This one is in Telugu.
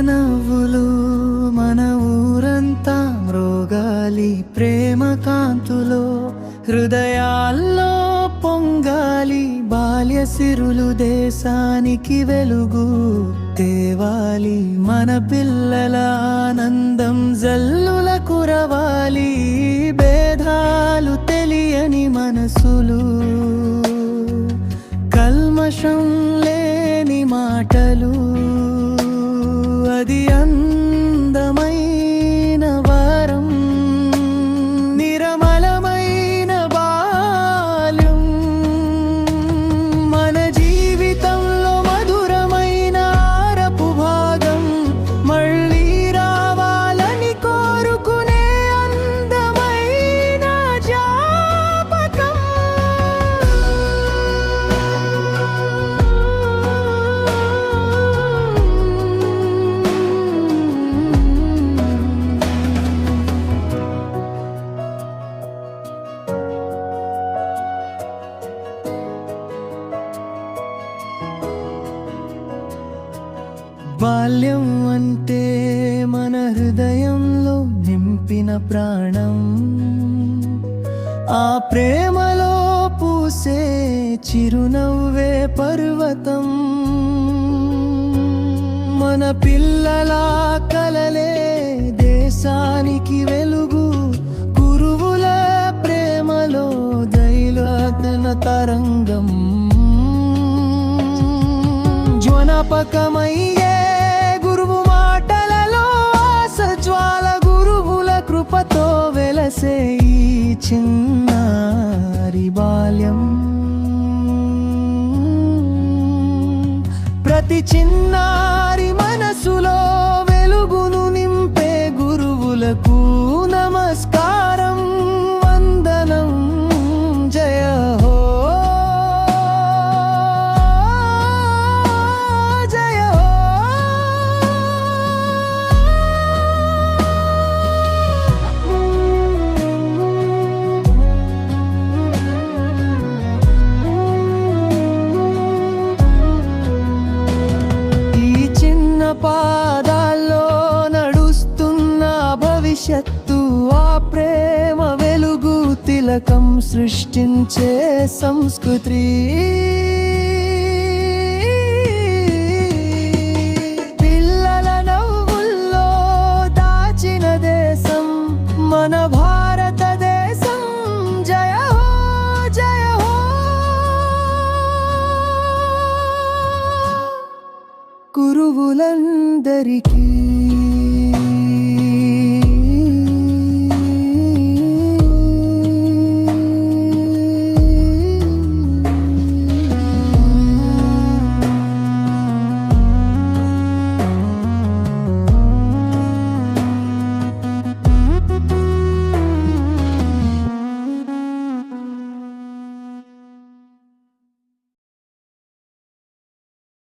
నవ్వులు మన ఊరంతా మృగాలి ప్రేమ కాంతులు హృదయాల్లో పొంగాలి బాల్య సిరులు దేశానికి వెలుగు. తేవాలి మన పిల్లల ఆనందం జల్లుల కురవాలి భేదాలు తెలియని మనసులు. కల్మషం లేని మాటలు బాల్యం అంటే మన హృదయంలో నింపిన ప్రాణం. ఆ ప్రేమలో పూసే చిరునవ్వే పర్వతం. మన పిల్లల కలలే దేశానికి వెలుగు. గురువుల ప్రేమలో దైలతన తరంగం. జ్వనపకమయ్యే గురువుల కృపతో వెలసే ఈ చిన్నారి బాల్యం. ప్రతి చిన్నారి మనసులో తిలకం సృష్టించే సంస్కృతి. పిల్లల నవ్వుల్లో దాచిన దేశం మన భారతదేశం. జయ హో జయ హో. కురువులందరికీ